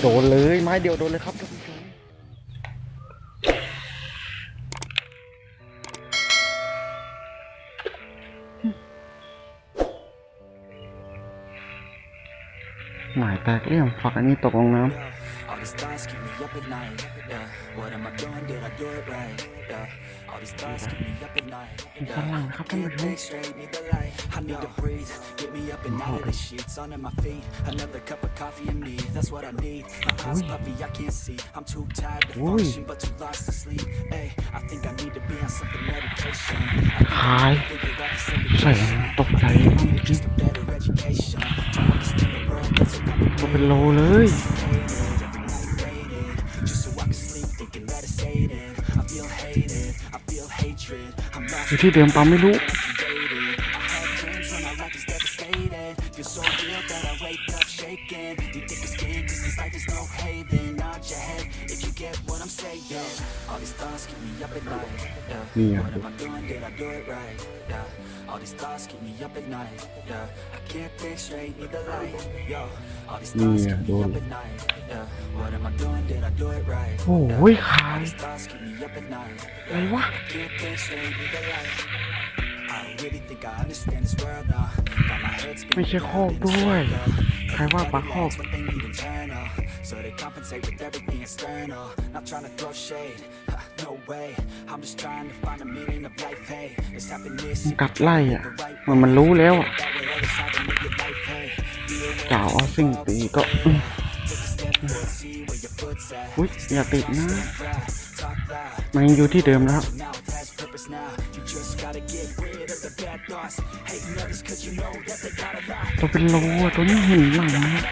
โดนเลยไม้เดียวโดนเลยครับท่านผู้ชมหมายแตกเรี่ยมฝักอันนี้ตกลงน้ำ these thoughts keep me up at night, yeah. What am I doing, did I do it right, yeah. All these thoughts keep me up at night, yeah. Can't think straight, need the light, I need to breathe. Get me up and out of the sheets, under my feet. Another cup of coffee and me, that's what I need. My eyes puffy, I can't see. I'm too tired to function, but too lost to sleep. Hey, I think I need to be on something meditation Hi. Sao em tóc đây Nó bị อยู่ที่เดิมปั๊มไม่รู้ What am I doing? Did I do it right? โอ้ยขาย These thoughts keep me up at night. อะไรวะ ไม่ใช่คอก round in ด้วย circles. ใครว่าปลาคอก Relax when they need internal. So they compensate with everything external. Not trying to throw shade. Ha, No way. I'm just trying to find a meaning of life. Hey, it's happiness. มันกัดไล่อะมันมันรู้แล้วอะ That way others have to make your life. Hey, be aware จ่าเอาสิ่งตีก็อืม Take a step forward, see where your foot's at. อุ้ยอย่าติดนะ Right, talk loud. มันยังอยู่ที่เดิมแล้ว Now it has purpose now. You just gotta get rid ตัวเป็นโลอะตัวนี้เห็นหลังนะ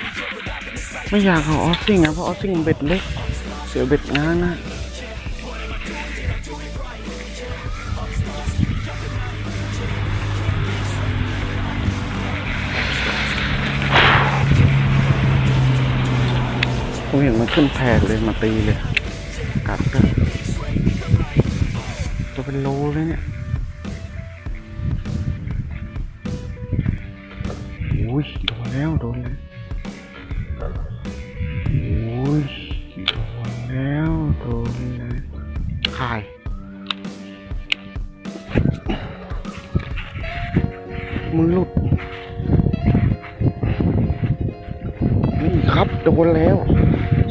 ไม่อยากเอาออสซิงอะเพราะออสซิงเบ็ดเล็ก เสียเบ็ดงานนะผมเห็นมันขึ้นแพกเลยมาตีเลยกัดก็ตัวเป็นโลเลยเนี่ย นแล้ว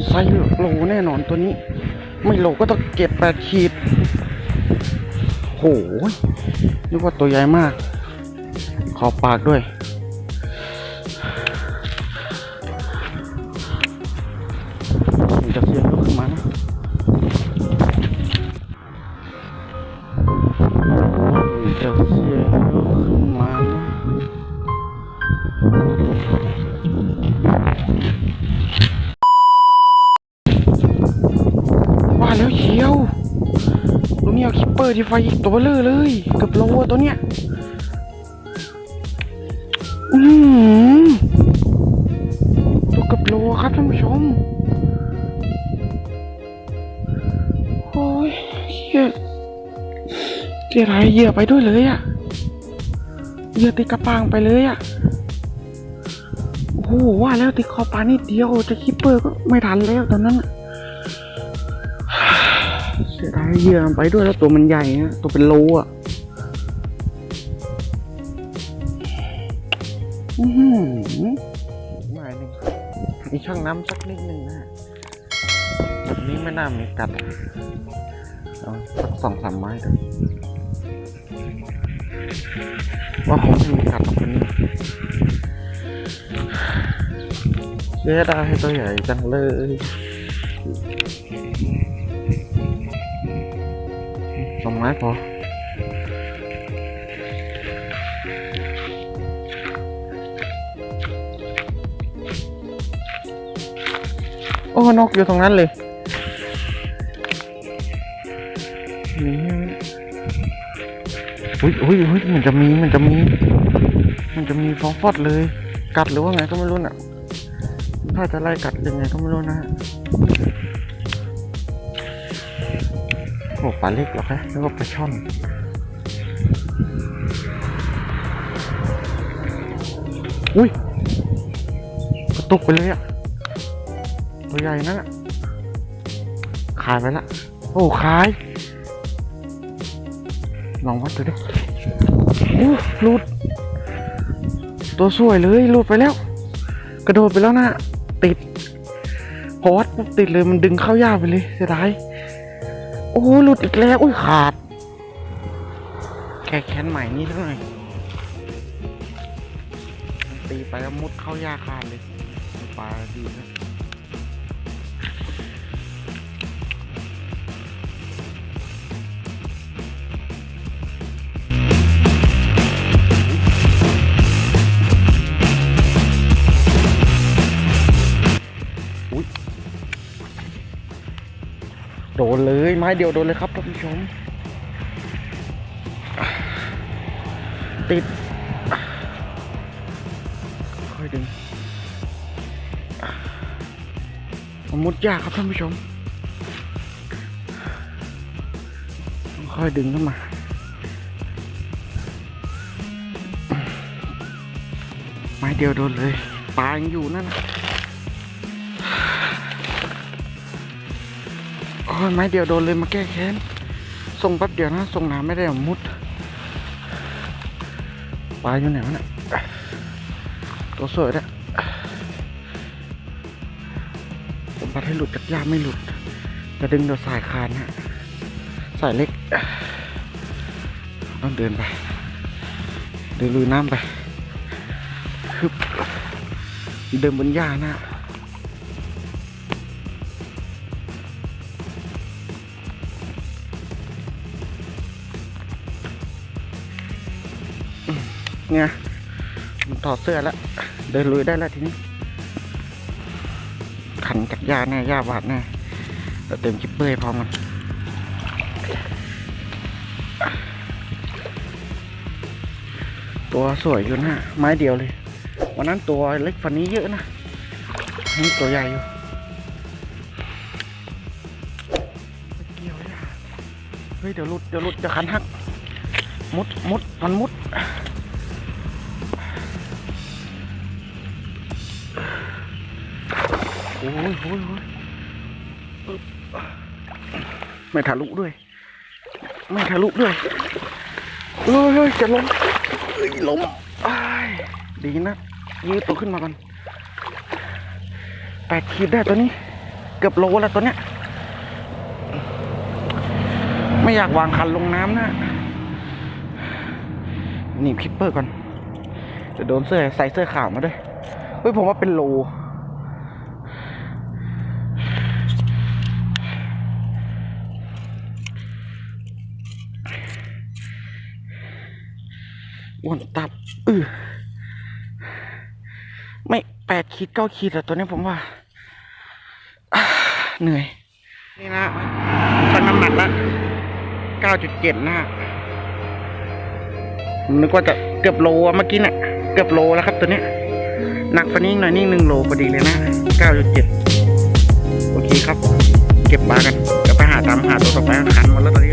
ไซโลแน่นอนตัวนี้ ไม่โลก็ต้องเก็บแปดขีดโหนึกว่าตัวใหญ่มาก ขอบปากด้วย ตัวนี้เอาคิปเปอร์ที่ไฟอีกตัวเบลอเลยเกับโลอะตัวเนี้ยอือหือตัวเกับโลครับท่านผู้ชมโอ้ยเหี้ยเสียดายเหยื่อไปด้วยเลยอะเหยื่อติดกระปางไปเลยอะโอ้โหว่าแล้วติดคอปลานิดเดียวจะคิปเปอร์ก็ไม่ทันแล้วตอนนั้นอะ สียดายเหยื่อไปด้วยแล้วตัวมันใหญ่นะตัวเป็นโลอะอือหือหมาหนึ่งมีช่างน้ำสักนิดหนึ่งนะฮะแบบนี้ไม่น่ามีกัดเอาสักสองสามไม้เถอะว่าคงไม่มีกัดหรอกคนนี้เสียดายตัวใหญ่จังเลย สองไม้พอโอ้นกอยู่ตรงนั้นเลยนี่อุ้ยอุ้ยอุ้ยมันจะมีมันจะมี มันจะมีฟองฟอดเลย กัดหรือว่าไงก็ไม่รู้น่ะ ถ้าจะไล่กัดยังไงก็ไม่รู้นะ อ้ปลาเล็กหรอคะแล้วก็ปลาช่อนอุ้ยกระตุกไปเลยอะตัวใหญ่นั่นน่ะขายไปละ โอ้ขาย ลองวัดดูดิโอ้หลุด ตัวสวยเลยหลุดไปแล้ว กระโดดไปแล้วนะติด พอวัดปุ๊บติดเลยมันดึงเข้ายาไปเลยเสียดาย โอ้หลุดอีกแล้วอุ้ยขาดแค่แค้นใหม่นี่เท่าไหร่ตีไปแล้วมุดเข้ายาคาเลยปลาดีนะ ม้เดียวโดนเลยครับท่านผู้ชม ติด ค่อยดึงมันมุดยากครับท่านผู้ชม ค่อยดึงขึ้นมาไม้เดียวโดนเลยปลายังอยู่นั่นนะ อ้ยไม้เดียวโดนเลยมาแก้แค้นส่งแป๊บเดียวนะส่งน้ำไม่ได้มุดปลาอยู่ไหนวะเนี่ยตัวสวยด้วยผมพัดให้หลุดจากยาไม่หลุด จะดึงเดี๋ยวสายคานฮะสายเล็ก ต้องเดินไป เดินลุยน้ำไปเดินบนหญ้านะ เนี่ยมันถอดเสื้อแล้ว เดินลุยได้แล้วทีนี้ ขันจากยาแน่ยาบาดแน่เต็มคิปเปอร์พร้อมกันตัวสวยอยู่นะไม้เดียวเลย วันนั้นตัวเล็กฝันนี้เยอะนะนี่ตัวใหญ่อยู่เกี่ยวเลยอะเฮ้ยเดี๋ยวหลุดเดี๋ยวหลุดจะขันหัก มุดมุดมันมุด อ้ยโอ้ยโอ้ยไม่ทะลุด้วย ไม่ทะลุด้วยเฮ้ยจะล้มเฮ้ยล้มดีนะยืดตัวขึ้นมาก่อนแปดขีดได้ตัวนี้ เกือบโลแล้วตัวเนี้ย ไม่อยากวางคันลงน้ำนะหนีบคิปเปอร์ก่อนจะโดนเสื้อใส่เสื้อขาวมาด้วยเฮ้ยผมว่าเป็นโล อ้วนตับเออไม่แปดขีดเก้าขีดแต่ตัวนี้ผมว่า เหนื่อย นี่นะชั่งน้ำหนักล้วเก้าจุดเจ็ดนะผมนึกว่าจะเกือบโละเมื่อกี้น่ะเกือบโลแล้วครับตัวนี้หนักฟันนี้หน่อยนี่หนึ่งโลพอดีเลยนะเก้าจุดเจ็ดโอเคครับ เก็บปลากันเดี๋ยวไปหาตามหาตัวต่อไปคันหมดแล้วตอน